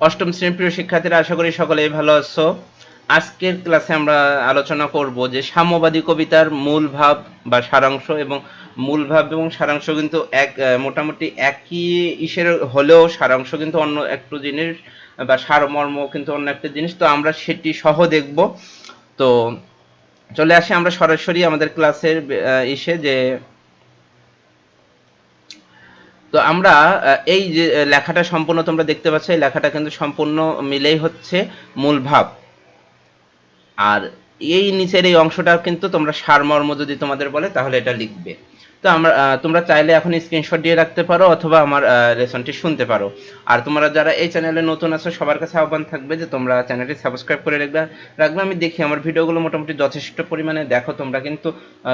অষ্টম শ্রেণির প্রিয় শিক্ষার্থীরা, আশা করি সকলেই ভালো আছো। আজকের ক্লাসে আমরা আলোচনা করব যে সাম্যবাদী কবিতার মূল ভাব বা সারাংশ এবং মূল ভাব এবং সারাংশ কিন্তু এক মোটামুটি একই ইসের হলেও সারাংশ কিন্তু অন্য একটু জিনিস বা সারমর্ম কিন্তু অন্য একটা জিনিস। তো আমরা সেটি সহ দেখব। তো চলে আসি আমরা সরাসরি আমাদের ক্লাসের ইসে যে তো আমরা এই যে লেখাটা সম্পূর্ণ তোমরা দেখতে পাচ্ছ, এই লেখাটা কিন্তু সম্পূর্ণ মিলেই হচ্ছে মূল ভাব। আর এই নিচের এই অংশটা কিন্তু তোমরা সারমর্ম যদি তোমাদের বলে, তাহলে এটা লিখবে। তো আমরা তোমরা চাইলে এখন স্ক্রিনশট দিয়ে রাখতে পারো অথবা আমার লেসনটি শুনতে পারো। আর তোমরা যারা এই চ্যানেলে নতুন আছো, সবার কাছে আহ্বান থাকবে যে তোমরা চ্যানেলটি সাবস্ক্রাইব করে রাখবে। রাখবে, আমি দেখি আমার ভিডিওগুলো মোটামুটি যথেষ্ট পরিমাণে দেখো, তোমরা কিন্তু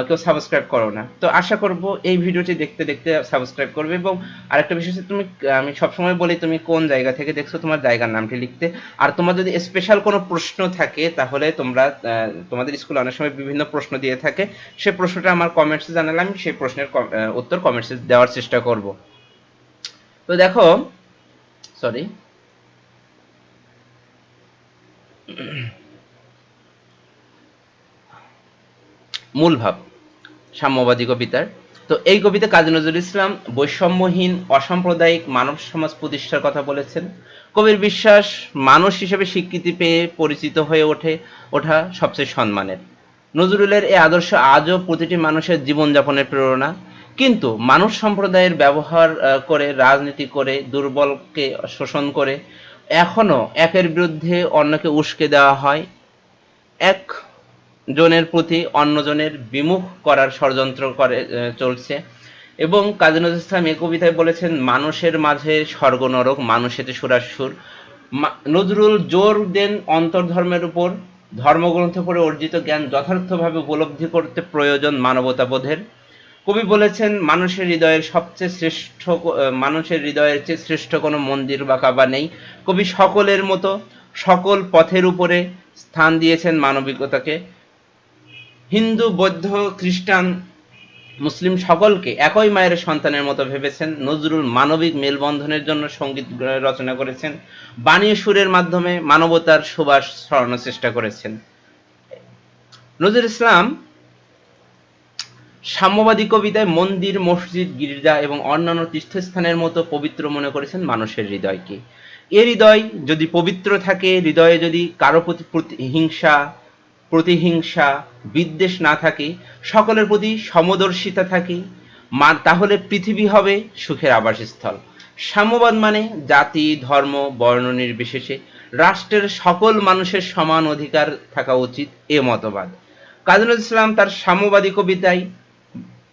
কেউ সাবস্ক্রাইব করো না। তো আশা করব এই ভিডিওটি দেখতে দেখতে সাবস্ক্রাইব করবে এবং আরেকটা বিষয় হচ্ছে তুমি, আমি সবসময় বলি তুমি কোন জায়গা থেকে দেখছ, তোমার জায়গার নামটি লিখতে। আর তোমার যদি স্পেশাল কোনো প্রশ্ন থাকে, তাহলে তোমরা তোমাদের স্কুলে অনেক সময় বিভিন্ন প্রশ্ন দিয়ে থাকে। সেই প্রশ্নটা আমার কমেন্টসে জানালে আমি সেই প্রশ্নের উত্তর কমেন্টসে দেওয়ার চেষ্টা করব। তো দেখো সরি মূল ভাব, সাম্যবাদী কবিতার। তো এই কবিতা কাজী নজরুল ইসলাম বৈষম্যহীন, অসাম্প্রদায়িক, মানব সমাজ প্রতিষ্ঠার কথা বলেছেন। কবির বিশ্বাস মানুষ হিসেবে স্বীকৃতি পেয়ে পরিচিত হয়ে ওঠে, ওঠা সবচেয়ে সম্মানের। নজরুলের এই আদর্শ আজও প্রতিটি মানুষের জীবনযাপনের প্রেরণা। কিন্তু মানুষ সম্প্রদায়ের ব্যবহার করে, রাজনীতি করে, দুর্বলকে শোষণ করে এখনও একের বিরুদ্ধে অন্যকে উস্কে দেওয়া হয়। এক জনের প্রতি অন্যজনের বিমুখ করার ষড়যন্ত্র করে চলছে। এবং কাজী নজরুল ইসলাম এই কবিতায় বলেছেন, মানুষের মাঝে স্বর্গ নরক, মানুষেতে সুরাসুর। নজরুল জোর দেন অন্তর্ধর্মের উপর। ধর্মগ্রন্থ পড়ে অর্জিত জ্ঞান যথার্থভাবে উপলব্ধি করতে প্রয়োজন মানবতাবোধের। কবি বলেছেন, মানুষের হৃদয়ের সবচেয়ে শ্রেষ্ঠ মানুষের হৃদয়ের চেয়ে শ্রেষ্ঠ কোনো মন্দির বা কাবা নেই। কবি সকলের মতো, সকল পথের উপরে স্থান দিয়েছেন মানবিকতাকে। হিন্দু, বৌদ্ধ, খ্রিস্টান মুসলিম সকলকে একই মায়ের সন্তানের মতো ভেবেছেন নজরুল মানবিক মেলবন্ধনের জন্য সংগীত রচনা করেছেন। বাণী সুরের মাধ্যমে মানবতার সুবাস ছড়ানোর চেষ্টা করেছেন। নজরুল ইসলাম সাম্যবাদী কবিতায় মন্দির, মসজিদ, গির্জা এবং অন্যান্য তীর্থস্থানের মতো পবিত্র মনে করেছেন মানুষের হৃদয়কে। এ হৃদয় যদি পবিত্র থাকে, হৃদয়ে যদি কারও প্রতি হিংসা প্রতিহিংসা, বিদ্বেষ না থাকে, সকলের প্রতি সমদর্শিতা থাকে, মা- তাহলে পৃথিবী হবে সুখের আবাসস্থল। সাম্যবাদ মানে জাতি, ধর্ম, বর্ণ নির্বিশেষে রাষ্ট্রের সকল মানুষের সমান অধিকার থাকা উচিত এ মতবাদ। কাজী ইসলাম তার সাম্যবাদী কবিতায়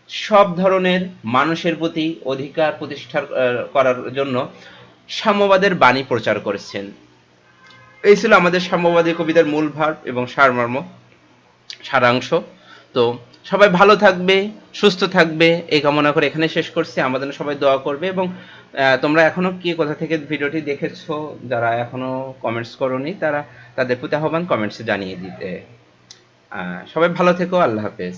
সব ধরনের মানুষের প্রতি অধিকার প্রতিষ্ঠা করার জন্য সাম্যবাদের বাণী প্রচার করেছেন। এই ছিল আমাদের সাম্যবাদী কবিতার মূল ভাব এবং সারমর্ম, সারাংশ। তো সবাই ভালো থাকবে, সুস্থ থাকবে, এই কামনা করে এখানে শেষ করছি। আমাদের সবাই দোয়া করবে এবং তোমরা এখনও কে, কোথা থেকে ভিডিওটি দেখেছ, যারা এখনও কমেন্টস করোনি, তারা তাদের প্রতি আহ্বান কমেন্টসে জানিয়ে দিতে। সবাই ভালো থেকো, আল্লাহ হাফেজ।